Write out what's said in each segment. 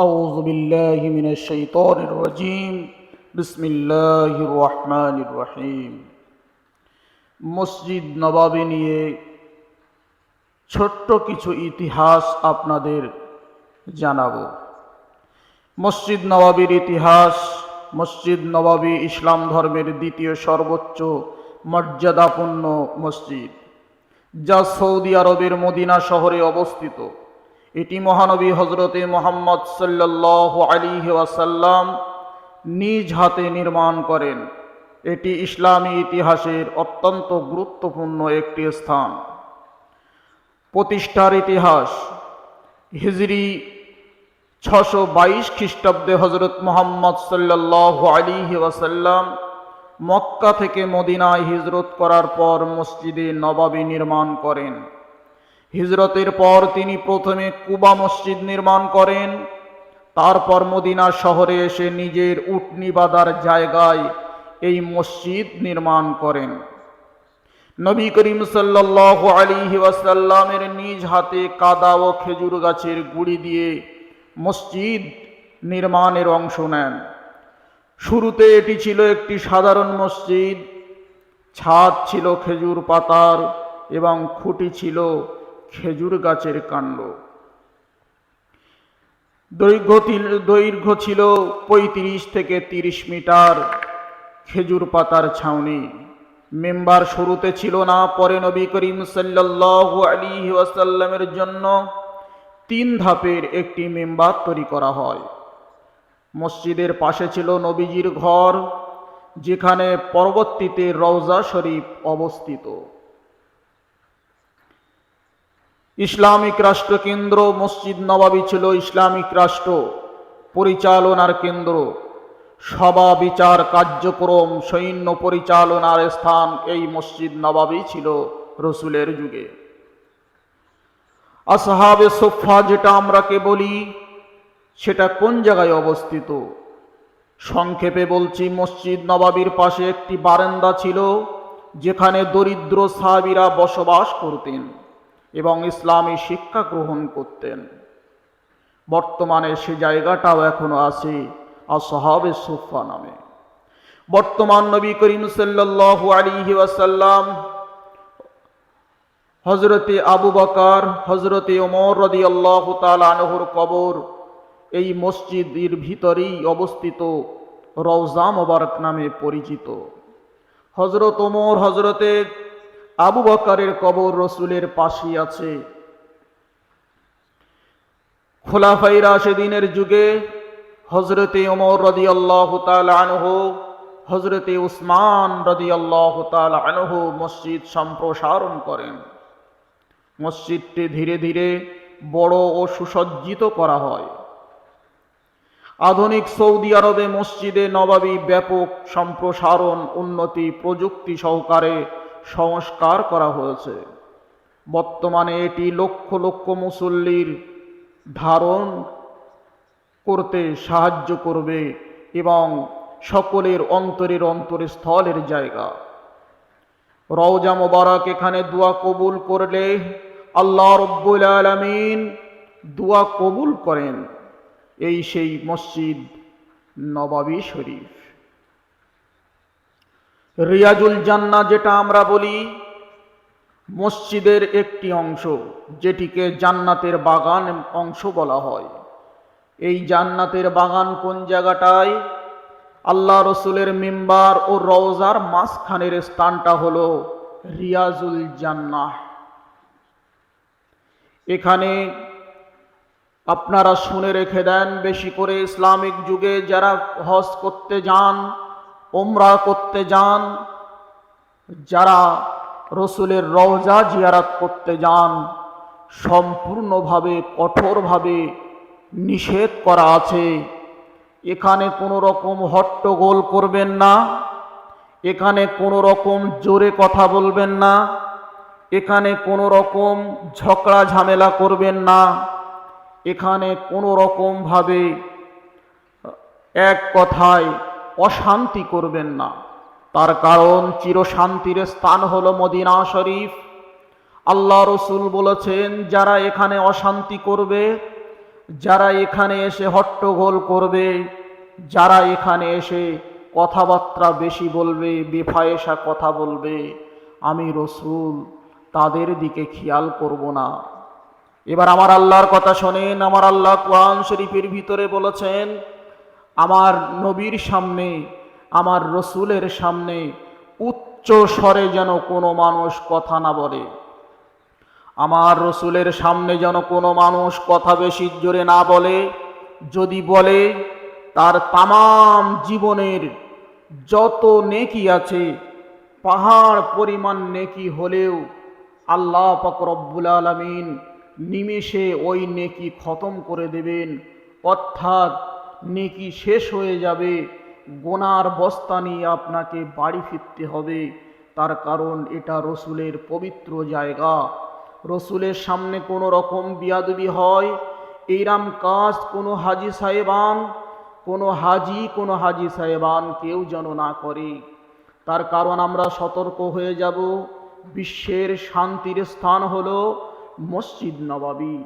أعوذ بالله من الشيطان الرجيم بسم الله الرحمن الرحيم মসজিদ নবাবী নিয়ে ছোট্ট কিছু ইতিহাস আপনাদের জানাবো মসজিদ নবাবির ইতিহাস মসজিদ নবাবী ইসলাম ধর্মের দ্বিতীয় সর্বোচ্চ মর্যাদাপূর্ণ মসজিদ যা সৌদি আরবের মদিনা শহরে অবস্থিত এটি মহানবী হজরতে মোহাম্মদ সাল্লাহ আলী ওয়াসাল্লাম নিজ হাতে নির্মাণ করেন। এটি ইসলামী ইতিহাসের অত্যন্ত গুরুত্বপূর্ণ একটি স্থান। প্রতিষ্ঠার ইতিহাস, হিজরি ছশো বাইশ খ্রিস্টাব্দে হজরত মোহাম্মদ সাল্লাহ আলী ওয়াসাল্লাম মক্কা থেকে মদিনায় হিজরত করার পর মসজিদে নবাবী নির্মাণ করেন। হিজরতের পর তিনি প্রথমে কুবা মসজিদ নির্মাণ করেন, তারপর মদিনা শহরে এসে নিজের উটনি বাঁধার জায়গায় এই মসজিদ নির্মাণ করেন। নবী করিম সাল্লাহ আলী ওয়াসাল্লামের নিজ হাতে কাদা ও খেজুর গাছের গুড়ি দিয়ে মসজিদ নির্মাণের অংশ নেন। শুরুতে এটি ছিল একটি সাধারণ মসজিদ, ছাদ ছিল খেজুর পাতার এবং খুঁটি ছিল খেজুর গাছের কাণ্ড। দৈর্ঘ্য দৈর্ঘ্য ছিল পঁয়ত্রিশ থেকে তিরিশ মিটার। খেজুর পাতার ছাউনি। মেম্বার শুরুতে ছিল না, পরে নবী করিম সাল্লাল্লাহু আলাইহি ওয়াসাল্লামের জন্য তিন ধাপের একটি মেম্বার তৈরি করা হয়। মসজিদের পাশে ছিল নবীজির ঘর, যেখানে পরবর্তীতে রওজা শরীফ অবস্থিত। ইসলামিক রাষ্ট্রকেন্দ্র মসজিদ নবাবী ছিল ইসলামিক রাষ্ট্র পরিচালনার কেন্দ্র। সভা বিচার কার্যক্রম, সৈন্য পরিচালনার স্থান এই মসজিদ নবাবী ছিল রসুলের যুগে। আসহাবে সোফা যেটা আমরাকে বলি, সেটা কোন জায়গায় অবস্থিত? সংক্ষেপে বলছি, মসজিদ নবাবির পাশে একটি বারান্দা ছিল, যেখানে দরিদ্র সাহাবিরা বসবাস করতেন। এবং ইসলামী শিক্ষা গ্রহণ করতেন। বর্তমানে সে জায়গাটাও এখনও আছে, আসহাবে সুফা নামে। বর্তমান নবী করিম সাল্লাল্লাহু আলাইহি ওয়াসাল্লাম হজরতে আবু বকার হজরতে ওমর রাদিয়াল্লাহু তাআলা আনহুর কবর এই মসজিদের ভিতরেই অবস্থিত রওজা মোবারক নামে পরিচিত। হজরত ওমর হজরতে আবু বকারের কবর রসুলের পাশেই আছে। খোলাফাই রাশেদিনের যুগে হজরতে ওমর রদি আল্লাহ আনহ হজরতে উসমান রদি আল্লাহ আনহু মসজিদ সম্প্রসারণ করেন। মসজিদটি ধীরে ধীরে বড় ও সুসজ্জিত করা হয়। আধুনিক সৌদি আরবে মসজিদে নবাবী ব্যাপক সম্প্রসারণ, উন্নতি প্রযুক্তি সহকারে সংস্কার করা হয়েছে। বর্তমানে এটি লক্ষ লক্ষ মুসল্লির ধারণ করতে সাহায্য করবে এবং সকলের অন্তরের অন্তরস্থলের জায়গা। রওজা মোবারক এখানে দোয়া কবুল করলে আল্লাহ রব্বুল আলমিন দোয়া কবুল করেন। এই সেই মসজিদ নবাবী শরীফ। রিয়াজুল জান্না যেটা আমরা বলি, মসজিদের একটি অংশ, যেটিকে জান্নাতের বাগান অংশ বলা হয়। এই জান্নাতের বাগান কোন জায়গাটায়? আল্লাহ রসুলের মেম্বার ও রওজার মাঝখানের স্থানটা হলো রিয়াজুল জান্নাহ এখানে আপনারা শুনে রেখে দেন, বেশি করে ইসলামিক যুগে যারা হজ করতে যান ওমরা করতে যান, যারা রসুলের রওজা জিয়ারাত করতে যান, সম্পূর্ণভাবে, কঠোরভাবে নিষেধ করা আছে। এখানে কোনো রকম হট্টগোল করবেন না, এখানে কোনো রকম জোরে কথা বলবেন না, এখানে কোনো রকম ঝগড়া ঝামেলা করবেন না। এখানে কোনো রকমভাবে এক কথায় অশান্তি করবেন না। তার কারণ চিরশান্তির স্থান হল মদিনা শরীফ। আল্লাহ রসুল বলেছেন, যারা এখানে অশান্তি করবে, যারা এখানে এসে হট্টগোল করবে, যারা এখানে এসে কথাবার্তা বেশি বলবে, বেফায়েসা কথা বলবে, আমি রসুল, তাদের দিকে খেয়াল করব না। এবার আমার আল্লাহর কথা শোনেন, আমার আল্লাহ কোরআন শরীফের ভিতরে বলেছেন আমার নবীর সামনে, আমার রসুলের সামনে উচ্চ স্বরে যেন কোনো মানুষ কথা না বলে। আমার রসুলের সামনে যেন কোনো মানুষ কথা বেশি জোরে না বলে। যদি বলে, তার তামাম জীবনের যত নেকি আছে, পাহাড় পরিমাণ নেকি হলেও আল্লাহ পাক রব্বুল আলমিন নিমেষে ওই নেকি খতম করে দেবেন। অর্থাৎ নেকি শেষ হয়ে যাবে। গোনার বস্তা নিয়ে আপনাকে বাড়ি ফিরতে হবে। তার কারণ এটা রসুলের পবিত্র জায়গা। রসুলের সামনে কোনো রকম বিয়াদবি হয়। এইরাম কাজ কোনো হাজি সাহেবান, কোনো হাজি কোনো হাজি সাহেবান কেউ যেন না করে। তার কারণ আমরা সতর্ক হয়ে যাব। বিশ্বের শান্তির স্থান হলো মসজিদ নবাবী।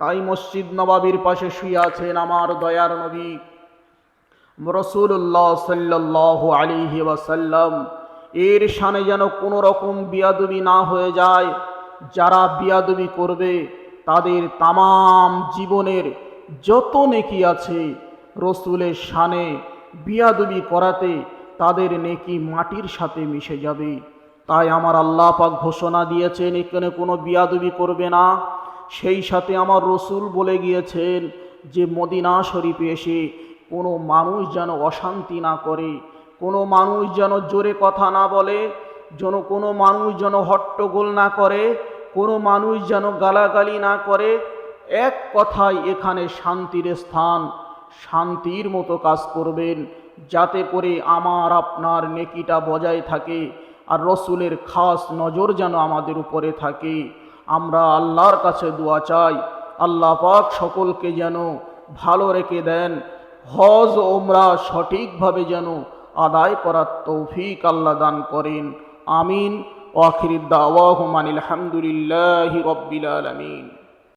তাই মসজিদ নবাবির পাশে শুয়ে আছেন আমার দয়ার নবী। রসুল্লাহ সাল্লাহ আলিহি ওয়াসাল্লাম, এর সানে যেন কোনো রকম বিয়াদবি না হয়ে যায়। যারা বিয়াদবি করবে, তাদের তামাম জীবনের যত নেকি আছে, রসুলের শানে বিয়াদবি করাতে তাদের নেকি মাটির সাথে মিশে যাবে। তাই আমার আল্লাহ পাক ঘোষণা দিয়েছেন, এখানে কোনো বিয়াদবি করবে না। সেই সাথে আমার রসুল বলে গিয়েছেন যে মদিনা শরীফে এসে কোনো মানুষ যেন অশান্তি না করে, কোনো মানুষ যেন জোরে কথা না বলে, যেন কোনো মানুষ যেন হট্টগোল না করে, কোনো মানুষ যেন গালাগালি না করে। এক কথায় এখানে শান্তির স্থান, শান্তির মতো কাজ করবেন যাতে করে আমার, আপনার নেকিটা বজায় থাকে আর রসুলের খাস নজর যেন আমাদের উপরে থাকে। আমরা আল্লাহর কাছে দোয়া চাই। আল্লাহ পাক সকলকে যেন ভালো রেখে দেন। হজ ওমরা সঠিকভাবে যেন আদায় করার তৌফিক আল্লাহ দান করেন। আমিন। ওয়াখির দাওয়াহমান আলহামদুলিল্লাহ রব্বিল আলমিন।